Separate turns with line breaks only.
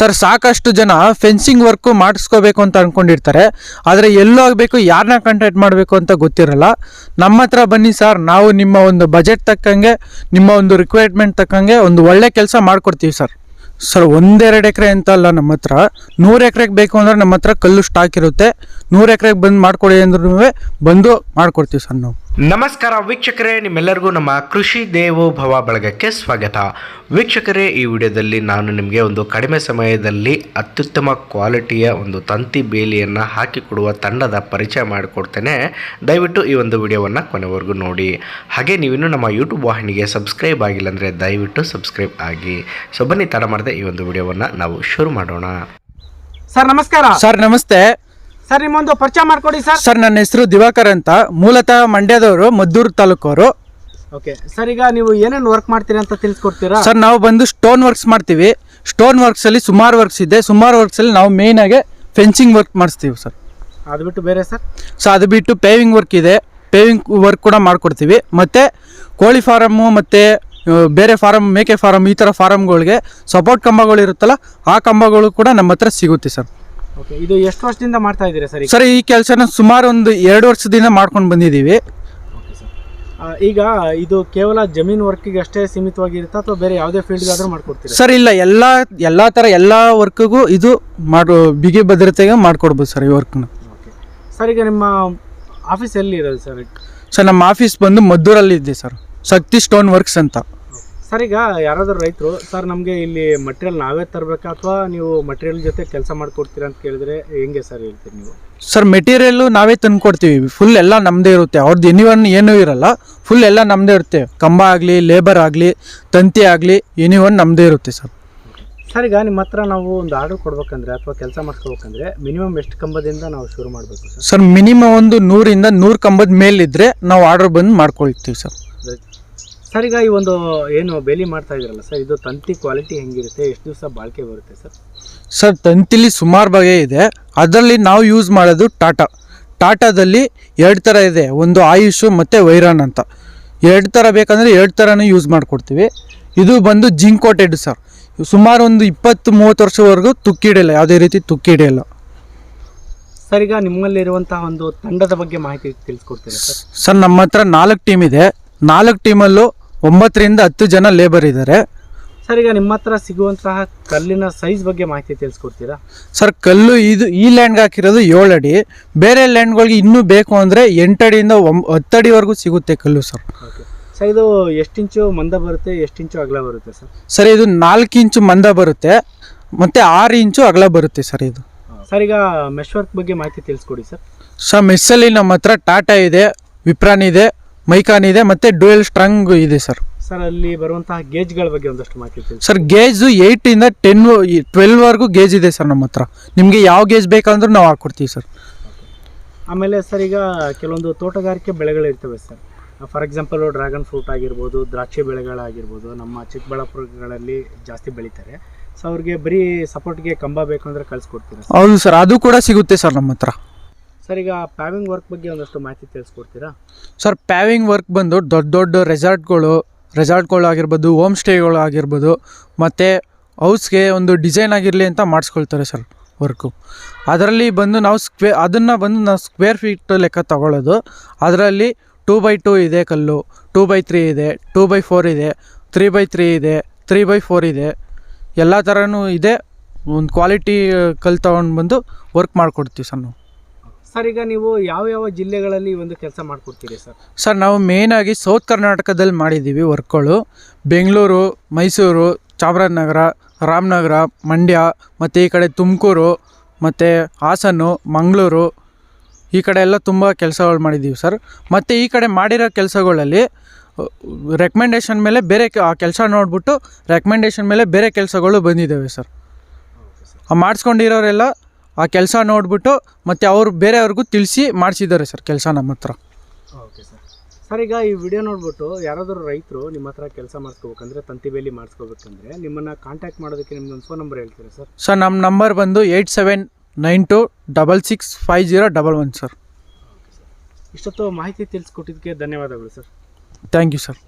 Sir, ಸಾಕಷ್ಟು ಜನ fencing work ಮಾಡಿಸ್ಕೋಬೇಕು ಅಂತ ಅನ್ಕೊಂಡಿರ್ತಾರೆ. ಆದರೆ ಎಲ್ಲೋಗಬೇಕು ಯಾರನ್ನ ಕಾಂಟ್ಯಾಕ್ಟ್ ಮಾಡಬೇಕು ಅಂತ ಗೊತ್ತಿರಲ್ಲ. ನಮ್ಮ ಹತ್ರ ಬನ್ನಿ ಸರ್, ನಾವು ನಿಮ್ಮ ಒಂದು ಬಜೆಟ್ ತಕ್ಕಂಗೆ, ನಿಮ್ಮ ಒಂದು ರಿಕ್ವೈರ್ಮೆಂಟ್ ತಕ್ಕಂಗೆ ಒಂದು ಒಳ್ಳೆ ಕೆಲಸ ಮಾಡಿಕೊಡ್ತೀವಿ ಸರ್. ಸರ್, ಒಂದೆರಡು ಎಕರೆ ಅಂತ ಅಲ್ಲ ನಮ್ಮ ಹತ್ರ. ನೂರು ಎಕರೆಗೆ ಬೇಕು ಅಂದ್ರೆ ನಮ್ಮ ಹತ್ರ ಕಲ್ಲು ಸ್ಟಾಕ್ ಇರುತ್ತೆ. ನೂರು ಎಕರೆಗೆ ಬಂದು ಮಾಡಿಕೊಡಿ ಅಂದ್ರೂ ಬಂದು ಮಾಡಿಕೊಡ್ತೀವಿ ಸರ್ ನಾವು.
ನಮಸ್ಕಾರ ವೀಕ್ಷಕರೇ ನಿಮ್ಮೆಲ್ಲರಿಗೂ ನಮ್ಮ ಕೃಷಿ ದೇವೋಭವ ಬಳಗಕ್ಕೆ ಸ್ವಾಗತ. ವೀಕ್ಷಕರೇ ಈ ವಿಡಿಯೋದಲ್ಲಿ ನಾನು ನಿಮಗೆ ಒಂದು ಕಡಿಮೆ ಸಮಯದಲ್ಲಿ ಅತ್ಯುತ್ತಮ ಕ್ವಾಲಿಟಿಯ ಒಂದು ತಂತಿ ಬೇಲಿಯನ್ನು ಹಾಕಿಕೊಡುವ ತಂಡದ ಪರಿಚಯ ಮಾಡಿಕೊಡ್ತೇನೆ. ದಯವಿಟ್ಟು ಈ ಒಂದು ವಿಡಿಯೋವನ್ನು ಕೊನೆವರೆಗೂ ನೋಡಿ. ಹಾಗೆ ನೀವಿನ್ನು ನಮ್ಮ ಯೂಟ್ಯೂಬ್ ವಾಹಿನಿಗೆ ಸಬ್ಸ್ಕ್ರೈಬ್ ಆಗಿಲ್ಲ ಅಂದರೆ ದಯವಿಟ್ಟು ಸಬ್ಸ್ಕ್ರೈಬ್ ಆಗಿ. ಸೊ ಬನ್ನಿ ತಡ ಮಾಡದೆ ಈ ಒಂದು ವಿಡಿಯೋವನ್ನು ನಾವು ಶುರು ಮಾಡೋಣ.
ಸರ್ ನಮಸ್ಕಾರ.
ಸರ್ ನಮಸ್ತೆ.
ಸರ್ ನಿಮ್ಮೊಂದು ಪರಿಚಯ ಮಾಡ್ಕೊಡಿ ಸರ್.
ಸರ್ ನನ್ನ ಹೆಸರು ದಿವಾಕರ್ ಅಂತ. ಮೂಲತಃ ಮಂಡ್ಯದವರು ಮದ್ದೂರು ತಾಲೂಕವರು.
ಓಕೆ. ಸರ್ ಈಗ ನೀವು ಏನೇನು ವರ್ಕ್ ಮಾಡ್ತೀರಿ ಅಂತ ತಿಳಿಸ್ಕೊಡ್ತೀರಾ?
ಸರ್ ನಾವು ಬಂದು ಸ್ಟೋನ್ ವರ್ಕ್ಸ್ ಮಾಡ್ತೀವಿ. ಸ್ಟೋನ್ ವರ್ಕ್ಸ್ ಅಲ್ಲಿ ಸುಮಾರು ವರ್ಕ್ಸ್ ಇದೆ. ಸುಮಾರು ವರ್ಕ್ಸ್ ಅಲ್ಲಿ ನಾವು ಮೇನ್ ಆಗಿ ಫೆನ್ಸಿಂಗ್ ವರ್ಕ್ ಮಾಡಿಸ್ತೀವಿ ಸರ್.
ಅದು ಬಿಟ್ಟು ಬೇರೆ ಸರ್?
ಸೊ ಅದು ಬಿಟ್ಟು ಪೇವಿಂಗ್ ವರ್ಕ್ ಇದೆ. ಪೇವಿಂಗ್ ವರ್ಕ್ ಕೂಡ ಮಾಡ್ಕೊಡ್ತೀವಿ. ಮತ್ತು ಕೋಳಿ ಫಾರಮ್ಮು ಮತ್ತು ಬೇರೆ ಫಾರಮ್ ಮೇಕೆ ಫಾರಮ್ ಈ ಥರ ಫಾರಮ್ಗಳಿಗೆ ಸಪೋರ್ಟ್ ಕಂಬಗಳು ಇರುತ್ತಲ್ಲ ಆ ಕಂಬಗಳು ಕೂಡ ನಮ್ಮ ಹತ್ರ ಸಿಗುತ್ತೆ ಸರ್.
ಓಕೆ ಇದು ಎಷ್ಟು ವರ್ಷದಿಂದ ಮಾಡ್ತಾ ಇದ್ದೀರಾ ಸರ್ ಈಗ?
ಸರ್ ಈ ಕೆಲಸನ ಸುಮಾರು ಒಂದು ಎರಡು ವರ್ಷದಿಂದ ಮಾಡ್ಕೊಂಡು ಬಂದಿದ್ದೀವಿ.
ಆ, ಈಗ ಇದು ಕೇವಲ ಜಮೀನ್ ವರ್ಕಿಗೆ ಅಷ್ಟೇ ಸೀಮಿತವಾಗಿರುತ್ತೆ ಅಥವಾ ಬೇರೆ ಯಾವುದೇ ಫೀಲ್ಡ್ಗಾದ್ರೂ ಮಾಡ್ಕೊಡ್ತೀರಾ?
ಸರ್ ಇಲ್ಲ ಎಲ್ಲ ಎಲ್ಲ ಥರ ಎಲ್ಲ ವರ್ಕ್ಗೂ ಇದು ಮಾಡೋ ಬಿಗಿ ಭದ್ರತೆಗೆ ಮಾಡ್ಕೊಡ್ಬೋದು ಸರ್ ಈ ವರ್ಕ್ನ.
ಓಕೆ ಸರ್ ಈಗ ನಿಮ್ಮ ಆಫೀಸ್ ಎಲ್ಲಿ ಇರೋದು ಸರ್?
ಸರ್ ನಮ್ಮ ಆಫೀಸ್ ಬಂದು ಮದ್ದೂರಲ್ಲಿ ಇದೆ ಸರ್ ಶಕ್ತಿ ಸ್ಟೋನ್ ವರ್ಕ್ಸ್ ಅಂತ.
ಸರ್ ಈಗ ಯಾರಾದರೂ ರೈತರು ಸರ್ ನಮಗೆ ಇಲ್ಲಿ ಮಟೀರಿಯಲ್ ನಾವೇ ತರಬೇಕಾ ಅಥವಾ ನೀವು ಮಟೀರಿಯಲ್ ಜೊತೆ ಕೆಲಸ ಮಾಡಿಕೊಡ್ತೀರಾ ಅಂತ ಕೇಳಿದ್ರೆ ಹೆಂಗೆ ಸರ್ ಹೇಳ್ತೀರಿ ನೀವು?
ಸರ್ ಮೆಟೀರಿಯಲ್ಲು ನಾವೇ ತಂದು ಕೊಡ್ತೀವಿ ಫುಲ್ ಎಲ್ಲ ನಮ್ಮದೇ ಇರುತ್ತೆ. ಅವ್ರದ್ದು ಎನಿವನ್ ಏನೂ ಇರಲ್ಲ. ಫುಲ್ ಎಲ್ಲ ನಮ್ಮದೇ ಇರುತ್ತೆ. ಕಂಬ ಆಗಲಿ ಲೇಬರ್ ಆಗಲಿ ತಂತಿ ಆಗಲಿ ಎನಿವನ್ ನಮ್ಮದೇ ಇರುತ್ತೆ ಸರ್
ಸರ್ ಈಗ ನಿಮ್ಮ ಹತ್ರ ನಾವು ಒಂದು ಆರ್ಡರ್ ಕೊಡ್ಬೇಕಂದ್ರೆ ಅಥವಾ ಕೆಲಸ ಮಾಡ್ಕೋಬೇಕಂದ್ರೆ ಮಿನಿಮಮ್ ಎಷ್ಟು ಕಂಬದಿಂದ ನಾವು ಶುರು ಮಾಡಬೇಕು ಸರ್
ಸರ್ ಮಿನಿಮಮ್ ಒಂದು ನೂರಿಂದ ನೂರು ಕಂಬದ ಮೇಲಿದ್ದರೆ ನಾವು ಆರ್ಡರ್ ಬಂದು ಮಾಡ್ಕೊಳ್ತೀವಿ ಸರ್
ಸರ್ ಈಗ ಈ ಒಂದು ಏನು ಬೇಲಿ ಮಾಡ್ತಾ ಇದ್ರಲ್ಲ ಸರ್ ಇದು ತಂತಿ ಕ್ವಾಲಿಟಿ ಹೆಂಗಿರುತ್ತೆ ಎಷ್ಟು ದಿವಸ ಬಾಳಿಕೆ ಬರುತ್ತೆ ಸರ್?
ಸರ್ ತಂತಿಲಿ ಸುಮಾರು ಬಗೆ ಇದೆ. ಅದರಲ್ಲಿ ನಾವು ಯೂಸ್ ಮಾಡೋದು ಟಾಟಾ. ಟಾಟಾದಲ್ಲಿ ಎರಡು ಥರ ಇದೆ. ಒಂದು ಆಯುಷು ಮತ್ತು ವೈರಾನ್ ಅಂತ. ಎರಡು ಥರ ಬೇಕಂದರೆ ಎರಡು ಥರನೂ ಯೂಸ್ ಮಾಡಿಕೊಡ್ತೀವಿ. ಇದು ಬಂದು ಜಿಂಕೋಟೆಡ್ ಸರ್. ಸುಮಾರು ಒಂದು ಇಪ್ಪತ್ತು ಮೂವತ್ತು ವರ್ಷವರೆಗೂ ತುಕ್ಕಿ ಹಿಡಿಯಲ್ಲ ಯಾವುದೇ ರೀತಿ ತುಕ್ಕಿ ಹಿಡಿಯಲ್ಲ
ಸರ್ ಈಗ ನಿಮ್ಮಲ್ಲಿರುವಂತಹ ಒಂದು ತಂಡದ ಬಗ್ಗೆ ಮಾಹಿತಿ ತಿಳಿಸ್ಕೊಡ್ತೀರಾ ಸರ್?
ಸರ್ ನಮ್ಮ ಹತ್ರ ನಾಲ್ಕು ಟೀಮ್ ಇದೆ. ನಾಲ್ಕು ಟೀಮಲ್ಲೂ ಒಂಬತ್ತರಿಂದ ಹತ್ತು ಜನ ಲೇಬರ್ ಇದ್ದಾರೆ
ಸರ್ ಈಗ ನಿಮ್ಮ ಹತ್ರ ಸಿಗುವಂತಹ ಕಲ್ಲಿನ ಸೈಜ್ ಬಗ್ಗೆ ಮಾಹಿತಿ ತಿಳಿಸ್ಕೊಡ್ತೀರಾ?
ಸರ್ ಕಲ್ಲು ಇದು ಈ ಲ್ಯಾಂಡ್ಗೆ ಹಾಕಿರೋದು ಏಳು ಅಡಿ. ಬೇರೆ ಲ್ಯಾಂಡ್ಗಳಿಗೆ ಇನ್ನೂ ಬೇಕು ಅಂದರೆ ಎಂಟಡಿಯಿಂದ ಒಂಬ ಹತ್ತಡಿವರೆಗೂ ಸಿಗುತ್ತೆ ಕಲ್ಲು ಸರ್
ಸರ್ ಇದು ಎಷ್ಟು ಇಂಚು ಮಂದ ಬರುತ್ತೆ ಎಷ್ಟು ಇಂಚು ಅಗಲ ಬರುತ್ತೆ ಸರ್
ಸರ್ ಇದು ನಾಲ್ಕು ಇಂಚು ಮಂದ ಬರುತ್ತೆ ಮತ್ತು ಆರು ಇಂಚು ಅಗಲ ಬರುತ್ತೆ ಸರ್ ಇದು.
ಸರ್ ಈಗ ಮೆಶ್ ವರ್ಕ್ ಬಗ್ಗೆ ಮಾಹಿತಿ ತಿಳಿಸ್ಕೊಡಿ ಸರ್
ಸರ್ ಮೆಸ್ಸಲ್ಲಿ ನಮ್ಮ ಹತ್ರ ಟಾಟಾ ಇದೆ ವಿಪ್ರಾನ್ ಇದೆ ಮೈಕಾನ್ ಇದೆ ಮತ್ತೆ ಡುಯಲ್ ಸ್ಟ್ರಾಂಗ್ ಇದೆ ಸರ್.
ಸರ್ ಅಲ್ಲಿ ಬರುವಂತಹ ಗೇಜ್ಗಳ ಬಗ್ಗೆ ಒಂದಷ್ಟು ಮಾಹಿತಿ
ಸರ್ ಗೇಜು ಏಯ್ಟಿಂದ ಟೆನ್ ಟ್ವೆಲ್ವರೆಗೂ ಗೇಜ್ ಇದೆ ಸರ್ ನಮ್ಮ ಹತ್ರ. ನಿಮಗೆ ಯಾವ ಗೇಜ್ ಬೇಕಂದ್ರೂ ನಾವು ಹಾಕೊಡ್ತೀವಿ ಸರ್.
ಆಮೇಲೆ ಸರ್ ಈಗ ಕೆಲವೊಂದು ತೋಟಗಾರಿಕೆ ಬೆಳೆಗಳಿರ್ತವೆ sir. For example dragon fruit ಆಗಿರ್ಬೋದು ದ್ರಾಕ್ಷಿ ಬೆಳೆಗಳಾಗಿರ್ಬೋದು ನಮ್ಮ ಚಿಕ್ಕಬಳ್ಳಾಪುರಗಳಲ್ಲಿ ಜಾಸ್ತಿ ಬೆಳೀತಾರೆ. ಸೊ ಅವ್ರಿಗೆ ಬರೀ ಸಪೋರ್ಟ್ಗೆ ಕಂಬ ಬೇಕು ಅಂದರೆ ಕಳಿಸ್ಕೊಡ್ತೀರಾ ಸರ್?
ಹೌದು ಸರ್ ಅದು ಕೂಡ ಸಿಗುತ್ತೆ ಸರ್ ನಮ್ಮ ಹತ್ರ.
ಸರ್ ಈಗ ಪ್ಯಾವಿಂಗ್ ವರ್ಕ್ ಬಗ್ಗೆ ಒಂದಷ್ಟು ಮಾಹಿತಿ ತಿಳಿಸ್ಕೊಡ್ತೀರಾ?
ಸರ್ ಪ್ಯಾವಿಂಗ್ ವರ್ಕ್ ಬಂದು ದೊಡ್ಡ ದೊಡ್ಡ ರೆಸಾರ್ಟ್ಗಳು ರೆಸಾರ್ಟ್ಗಳು ಆಗಿರ್ಬೋದು ಹೋಮ್ ಸ್ಟೇಗಳು ಆಗಿರ್ಬೋದು, ಮತ್ತು ಹೌಸ್ಗೆ ಒಂದು ಡಿಸೈನ್ ಆಗಿರಲಿ ಅಂತ ಮಾಡಿಸ್ಕೊಳ್ತಾರೆ ಸರ್ ವರ್ಕು ಅದರಲ್ಲಿ ಬಂದು ನಾವು ಸ್ಕ್ವೇ ಅದನ್ನು ಬಂದು ನಾವು ಸ್ಕ್ವೇರ್ ಫೀಟ್ ಲೆಕ್ಕ ತಗೊಳ್ಳೋದು ಅದರಲ್ಲಿ ಟೂ ಬೈ ಟೂ ಇದೆ ಕಲ್ಲು ಟೂ ಬೈ ತ್ರೀ ಇದೆ ಟೂ ಬೈ ಫೋರ್ ಇದೆ ತ್ರೀ ಬೈ ತ್ರೀ ಇದೆ ತ್ರೀ ಬೈ ಫೋರ್ ಇದೆ. ಎಲ್ಲ ಥರನೂ ಇದೆ. ಒಂದು ಕ್ವಾಲಿಟಿ ಕಲ್ಲು ತೊಗೊಂಡು ಬಂದು ವರ್ಕ್ ಮಾಡಿಕೊಡ್ತೀವಿ ಸರ್ ನಾವು.
ಸರ್ ಈಗ ನೀವು ಯಾವ ಯಾವ ಜಿಲ್ಲೆಗಳಲ್ಲಿ ಈ ಒಂದು ಕೆಲಸ ಮಾಡ್ಕೊಡ್ತೀರಿ ಸರ್?
ಸರ್ ನಾವು ಮೇಯ್ನಾಗಿ ಸೌತ್ ಕರ್ನಾಟಕದಲ್ಲಿ ಮಾಡಿದ್ದೀವಿ ವರ್ಕ್ಗಳು. ಬೆಂಗಳೂರು ಮೈಸೂರು ಚಾಮರಾಜನಗರ ರಾಮನಗರ ಮಂಡ್ಯ ಮತ್ತು ಈ ಕಡೆ ತುಮಕೂರು ಮತ್ತು ಹಾಸನು ಮಂಗಳೂರು ಈ ಕಡೆ ಎಲ್ಲ ತುಂಬ ಕೆಲಸಗಳು ಮಾಡಿದ್ದೀವಿ ಸರ್. ಮತ್ತು ಈ ಕಡೆ ಮಾಡಿರೋ ಕೆಲಸಗಳಲ್ಲಿ ರೆಕಮೆಂಡೇಷನ್ ಮೇಲೆ ಬೇರೆ ಆ ಕೆಲಸ ನೋಡಿಬಿಟ್ಟು ರೆಕಮೆಂಡೇಷನ್ ಮೇಲೆ ಬೇರೆ ಕೆಲಸಗಳು ಬಂದಿದ್ದಾವೆ ಸರ್. ಆ ಮಾಡಿಸ್ಕೊಂಡಿರೋರೆಲ್ಲ ಆ ಕೆಲಸ ನೋಡಿಬಿಟ್ಟು ಮತ್ತು ಅವರು ಬೇರೆಯವ್ರಿಗೂ ತಿಳಿಸಿ ಮಾಡಿಸಿದ್ದಾರೆ ಸರ್ ಕೆಲಸ ನಮ್ಮ ಹತ್ರ.
Okay sir. ಸರ್ ಈಗ ಈ ವಿಡಿಯೋ ನೋಡ್ಬಿಟ್ಟು ಯಾರಾದರೂ ರೈತರು ನಿಮ್ಮ ಹತ್ರ ಕೆಲಸ ಮಾಡಿಸ್ಕೋಬೇಕಂದ್ರೆ ತಂತಿ ಬೇಲಿ ಮಾಡಿಸ್ಕೋಬೇಕಂದ್ರೆ ನಿಮ್ಮನ್ನು ಕಾಂಟ್ಯಾಕ್ಟ್ ಮಾಡೋದಕ್ಕೆ ನಿಮ್ದೊಂದು ಫೋನ್ ನಂಬರ್ ಹೇಳ್ತೀರಾ ಸರ್?
ಸರ್ ನಮ್ಮ ನಂಬರ್ ಬಂದು eight seven nine two double six five zero double one sir.
ಇಷ್ಟೊತ್ತು ಮಾಹಿತಿ ತಿಳಿಸ್ಕೊಟ್ಟಿದ್ದಕ್ಕೆ ಧನ್ಯವಾದಗಳು ಸರ್.
Thank you sir.